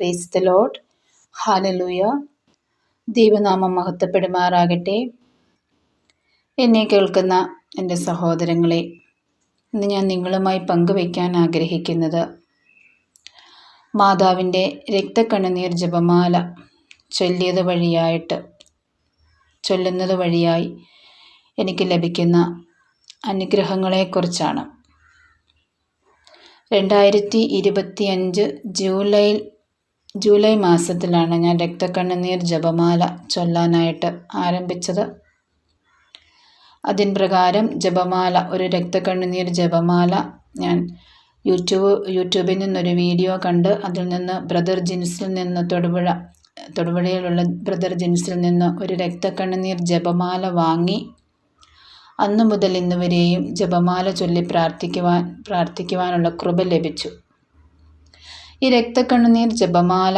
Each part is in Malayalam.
പ്രേസ് ദ ഹാലലൂയ ദൈവനാമം മഹത്വപ്പെടുമാറാകട്ടെ. എന്നെ കേൾക്കുന്ന എന്റെ സഹോദരങ്ങളെ ഇന്ന് ഞാൻ നിങ്ങളുമായി പങ്കുവയ്ക്കാൻ ആഗ്രഹിക്കുന്നത് മാതാവിന്റെ രക്തക്കണ്ണുനീർ ജപമാല ചൊല്ലിയത് വഴിയായിട്ട് ചൊല്ലുന്നത് വഴിയായി എനിക്ക് ലഭിക്കുന്ന അനുഗ്രഹങ്ങളെക്കുറിച്ചാണ്. രണ്ടായിരത്തി ഇരുപത്തി അഞ്ച് ജൂലൈ ജൂലൈ മാസത്തിലാണ് ഞാൻ രക്തക്കണ്ണുനീർ ജപമാല ചൊല്ലാനായിട്ട് ആരംഭിച്ചത്. അതിൻ പ്രകാരം ജപമാല ഒരു രക്തക്കണ്ണുനീർ ജപമാല ഞാൻ യൂട്യൂബ് യൂട്യൂബിൽ നിന്നൊരു വീഡിയോ കണ്ട് അതിൽ നിന്ന് ബ്രദർ ജിൻസിൽ നിന്ന് തൊടുപുഴ തൊടുപുഴയിലുള്ള ബ്രദർ ജിൻസിൽ നിന്ന് ഒരു രക്തക്കണ്ണുനീർ ജപമാല വാങ്ങി അന്നു മുതൽ ഇന്നുവരെയും ജപമാല ചൊല്ലി പ്രാർത്ഥിക്കുവാൻ പ്രാർത്ഥിക്കുവാനുള്ള കൃപ ലഭിച്ചു. ഈ രക്തക്കണ്ണുനീർ ജപമാല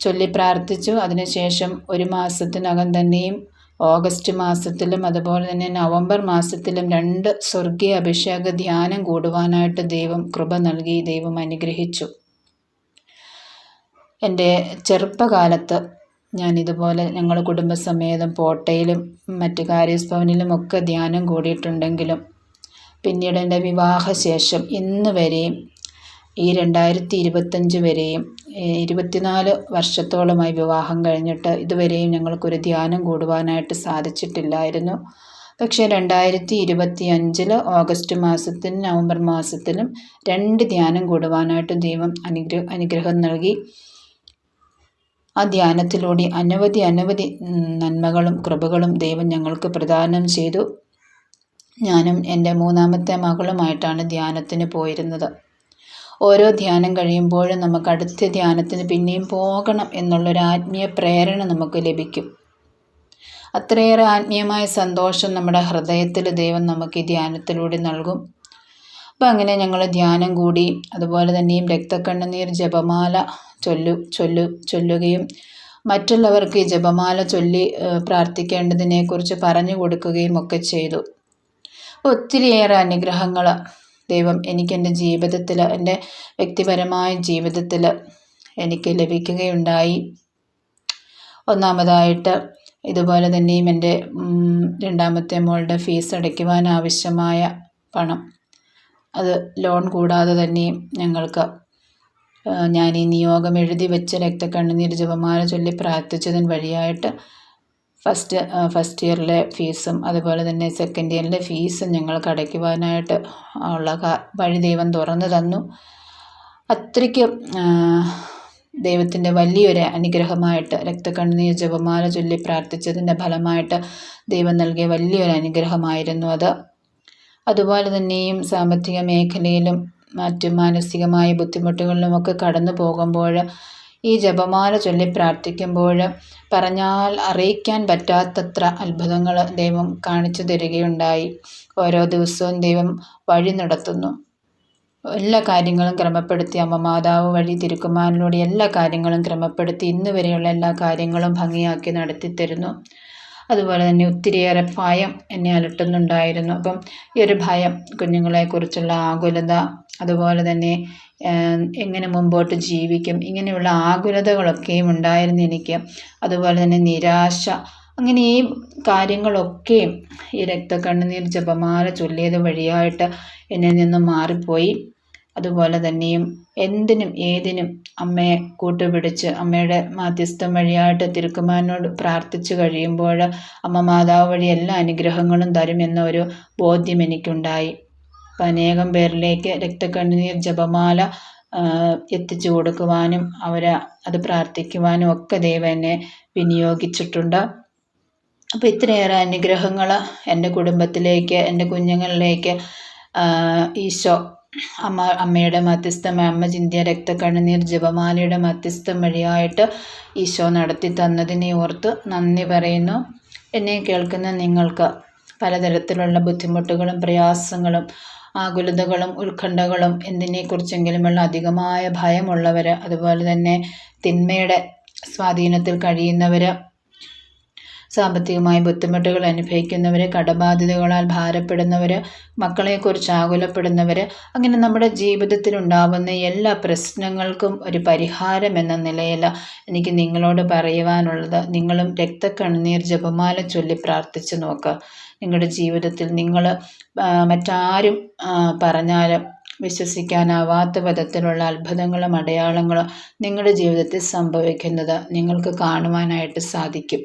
ചൊല്ലി പ്രാർത്ഥിച്ചു. അതിനുശേഷം ഒരു മാസത്തിനകം തന്നെയും ഓഗസ്റ്റ് മാസത്തിലും അതുപോലെ തന്നെ നവംബർ മാസത്തിലും രണ്ട് സ്വർഗീയ അഭിഷേക ധ്യാനം കൂടുവാനായിട്ട് ദൈവം കൃപ നൽകി ദൈവം അനുഗ്രഹിച്ചു. എന്റെ ചെറുപ്പകാലത്ത് ഞാൻ ഇതുപോലെ ഞങ്ങൾ കുടുംബസമേതം പോട്ടയിലും മറ്റ് കാര്യസ് ഭവനിലും ഒക്കെ ധ്യാനം കൂടിയിട്ടുണ്ടെങ്കിലും പിന്നീട് എന്റെ വിവാഹശേഷം ഇന്ന് വരെയും ഈ രണ്ടായിരത്തി ഇരുപത്തഞ്ച് വരെയും ഇരുപത്തിനാല് വർഷത്തോളമായി വിവാഹം കഴിഞ്ഞിട്ട് ഇതുവരെയും ഞങ്ങൾക്കൊരു ധ്യാനം കൂടുവാനായിട്ട് സാധിച്ചിട്ടില്ലായിരുന്നു. പക്ഷേ രണ്ടായിരത്തി ഇരുപത്തി അഞ്ചിൽ ഓഗസ്റ്റ് മാസത്തിനും നവംബർ മാസത്തിലും രണ്ട് ധ്യാനം കൂടുവാനായിട്ട് ദൈവം അനുഗ്രഹ അനുഗ്രഹം നൽകി. ആ ധ്യാനത്തിലൂടെ അനവധി അനവധി നന്മകളും കൃപകളും ദൈവം ഞങ്ങൾക്ക് പ്രദാനം ചെയ്തു. ഞാനും എന്റെ മൂന്നാമത്തെ മകളുമായിട്ടാണ് ധ്യാനത്തിന് പോയിരുന്നത്. ഓരോ ധ്യാനം കഴിയുമ്പോഴും നമുക്ക് അടുത്ത ധ്യാനത്തിന് പിന്നെയും പോകണം എന്നുള്ളൊരു ആത്മീയ പ്രേരണ നമുക്ക് ലഭിക്കും. അത്രയേറെ ആത്മീയമായ സന്തോഷം നമ്മുടെ ഹൃദയത്തിൽ ദൈവം നമുക്ക് ഈ ധ്യാനത്തിലൂടെ നൽകും. അപ്പം അങ്ങനെ ഞങ്ങൾ ധ്യാനം കൂടി അതുപോലെ തന്നെയും രക്തക്കണ്ണുനീർ ജപമാല ചൊല്ലു ചൊല്ലു ചൊല്ലുകയും മറ്റുള്ളവർക്ക് ഈ ജപമാല ചൊല്ലി പ്രാർത്ഥിക്കേണ്ടതിനെക്കുറിച്ച് പറഞ്ഞു കൊടുക്കുകയും ഒക്കെ ചെയ്തു. ഒത്തിരിയേറെ അനുഗ്രഹങ്ങൾ ദൈവം എനിക്ക് എന്റെ ജീവിതത്തിൽ എന്റെ വ്യക്തിപരമായ ജീവിതത്തിൽ എനിക്ക് ലഭിക്കുകയുണ്ടായി. ഒന്നാമതായിട്ട് ഇതുപോലെ തന്നെയും എന്റെ രണ്ടാമത്തെ മോളുടെ ഫീസ് അടയ്ക്കുവാൻ ആവശ്യമായ പണം. അത് ലോൺ കൂടാതെ തന്നെയും ഞങ്ങൾക്ക് ഞാൻ ഈ നിയോഗം എഴുതി വെച്ച രക്തക്കണ്ണുനീർ ജപമാല ചൊല്ലി പ്രാർത്ഥിച്ചതിന് വഴിയായിട്ട് ഫസ്റ്റ് ഫസ്റ്റ് ഇയറിലെ ഫീസും അതുപോലെ തന്നെ സെക്കൻഡ് ഇയറിലെ ഫീസും ഞങ്ങൾക്ക് അടയ്ക്കുവാനായിട്ട് ഉള്ള വഴി ദൈവം തുറന്നു തന്നു. അത്രയ്ക്ക് ദൈവത്തിന്റെ വലിയൊരു അനുഗ്രഹമായിട്ട് രക്തക്കണ്ണീർ ജപമാല ചൊല്ലി പ്രാർത്ഥിച്ചതിന്റെ ഫലമായിട്ട് ദൈവം നൽകിയ വലിയൊരു അനുഗ്രഹമായിരുന്നു അത്. അതുപോലെ തന്നെയും സാമ്പത്തിക മേഖലയിലും മറ്റു മാനസികമായ ബുദ്ധിമുട്ടുകളിലുമൊക്കെ കടന്നു പോകുമ്പോൾ ഈ ജപമാല ചൊല്ലി പ്രാർത്ഥിക്കുമ്പോൾ പറഞ്ഞാൽ അറിയിക്കാൻ പറ്റാത്തത്ര അത്ഭുതങ്ങൾ ദൈവം കാണിച്ചു തരികയുണ്ടായി. ഓരോ ദിവസവും ദൈവം വഴി നടത്തുന്നു. എല്ലാ കാര്യങ്ങളും ക്രമപ്പെടുത്തി അമ്മ മാതാവ് വഴി തിരുക്കുമാരനിലൂടെ എല്ലാ കാര്യങ്ങളും ക്രമപ്പെടുത്തി ഇന്ന് വരെയുള്ള എല്ലാ കാര്യങ്ങളും ഭംഗിയാക്കി നടത്തി തരുന്നു അതുപോലെ തന്നെ ഒത്തിരിയേറെ ഭയം എന്നെ അലട്ടുന്നുണ്ടായിരുന്നു. അപ്പം ഈ ഒരു ഭയം കുഞ്ഞുങ്ങളെക്കുറിച്ചുള്ള ആകുലത അതുപോലെ തന്നെ എങ്ങനെ മുമ്പോട്ട് ജീവിക്കും ഇങ്ങനെയുള്ള ആകുലതകളൊക്കെയും ഉണ്ടായിരുന്നു എനിക്ക്. അതുപോലെ തന്നെ നിരാശ അങ്ങനെ ഈ കാര്യങ്ങളൊക്കെയും ഈ രക്തക്കണ്ണുനീർ ജപമാല ചൊല്ലിയത് വഴിയായിട്ട് എന്നിൽ നിന്നും മാറിപ്പോയി. അതുപോലെ തന്നെയും എന്തിനും ഏതിനും അമ്മയെ കൂട്ടുപിടിച്ച് അമ്മയുടെ മാധ്യസ്ഥം വഴിയായിട്ട് തിരുക്കുമാനോട് പ്രാർത്ഥിച്ചു കഴിയുമ്പോൾ അമ്മ മാതാവ് വഴി എല്ലാ അനുഗ്രഹങ്ങളും തരുമെന്ന ഒരു ബോധ്യം എനിക്കുണ്ടായി. അപ്പം അനേകം പേരിലേക്ക് രക്തക്കണ്ണുനീർ ജപമാല എത്തിച്ചു കൊടുക്കുവാനും അവരെ അത് പ്രാർത്ഥിക്കുവാനും ഒക്കെ ദൈവം എന്നെ വിനിയോഗിച്ചിട്ടുണ്ട്. അപ്പോൾ ഇത്രയേറെ അനുഗ്രഹങ്ങൾ എന്റെ കുടുംബത്തിലേക്ക് എന്റെ കുഞ്ഞുങ്ങളിലേക്ക് ഈശോ അമ്മ അമ്മയുടെ മധ്യസ്ഥം അമ്മ ചിന്തിയ രക്തക്കണ്ണുനീർ ജപമാലയുടെ മധ്യസ്ഥം വഴിയായിട്ട് ഈശോ നടത്തി തന്നതിനെ ഓർത്ത് നന്ദി പറയുന്നു. എന്നെ കേൾക്കുന്ന നിങ്ങൾക്ക് പലതരത്തിലുള്ള ബുദ്ധിമുട്ടുകളും പ്രയാസങ്ങളും ആകുലതകളും ഉത്കണ്ഠകളും എന്തിനെക്കുറിച്ചെങ്കിലുമുള്ള അധികമായ ഭയമുള്ളവർ അതുപോലെ തന്നെ തിന്മയുടെ സ്വാധീനത്തിൽ കഴിയുന്നവർ സാമ്പത്തികമായ ബുദ്ധിമുട്ടുകൾ അനുഭവിക്കുന്നവർ കടബാധ്യതകളാൽ ഭാരപ്പെടുന്നവർ മക്കളെക്കുറിച്ച് ആകുലപ്പെടുന്നവർ അങ്ങനെ നമ്മുടെ ജീവിതത്തിൽ ഉണ്ടാവുന്ന എല്ലാ പ്രശ്നങ്ങൾക്കും ഒരു പരിഹാരം എന്ന നിലയിൽ എനിക്ക് നിങ്ങളോട് പറയുവാനുള്ളത്. നിങ്ങളും രക്തക്കണ്ണീർ ജപമാല ചൊല്ലി പ്രാർത്ഥിച്ചു നോക്കുക നിങ്ങളുടെ ജീവിതത്തിൽ നിങ്ങൾ മറ്റാരും പറഞ്ഞാലും വിശ്വസിക്കാനാവാത്ത വിധത്തിലുള്ള അത്ഭുതങ്ങളും അടയാളങ്ങളും നിങ്ങളുടെ ജീവിതത്തിൽ സംഭവിക്കുന്നത് നിങ്ങൾക്ക് കാണുവാനായിട്ട് സാധിക്കും.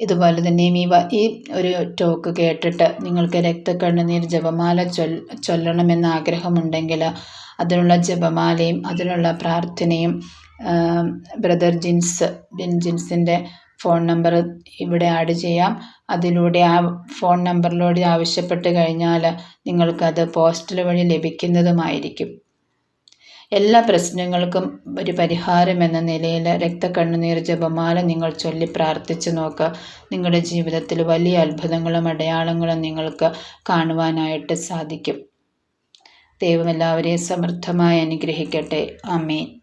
ഇതുപോലെ തന്നെ ഈ ഈ ഒരു ടോക്ക് കേട്ടിട്ട് നിങ്ങൾക്ക് രക്തക്കണ്ണുനീർ ജപമാല ചൊൽ ചൊല്ലണമെന്ന് ആഗ്രഹമുണ്ടെങ്കിൽ അതിനുള്ള ജപമാലയും അതിനുള്ള പ്രാർത്ഥനയും ബ്രദർ ജിൻസ് ജിൻ ജിൻസിന്റെ ഫോൺ നമ്പർ ഇവിടെ ആഡ് ചെയ്യാം. അതിലൂടെ ആ ഫോൺ നമ്പറിലൂടെ ആവശ്യപ്പെട്ട് കഴിഞ്ഞാൽ നിങ്ങൾക്കത് പോസ്റ്റൽ വഴി ലഭിക്കുന്നതുമായിരിക്കും. എല്ലാ പ്രശ്നങ്ങൾക്കും ഒരു പരിഹാരം എന്ന നിലയിൽ രക്തക്കണ്ണുനീർ ജപമാല നിങ്ങൾ ചൊല്ലി പ്രാർത്ഥിച്ചു നോക്കുക. നിങ്ങളുടെ ജീവിതത്തിൽ വലിയ അത്ഭുതങ്ങളും അടയാളങ്ങളും നിങ്ങൾക്ക് കാണുവാനായിട്ട് സാധിക്കും. ദൈവം എല്ലാവരെയും സമൃദ്ധമായി അനുഗ്രഹിക്കട്ടെ. ആമേൻ.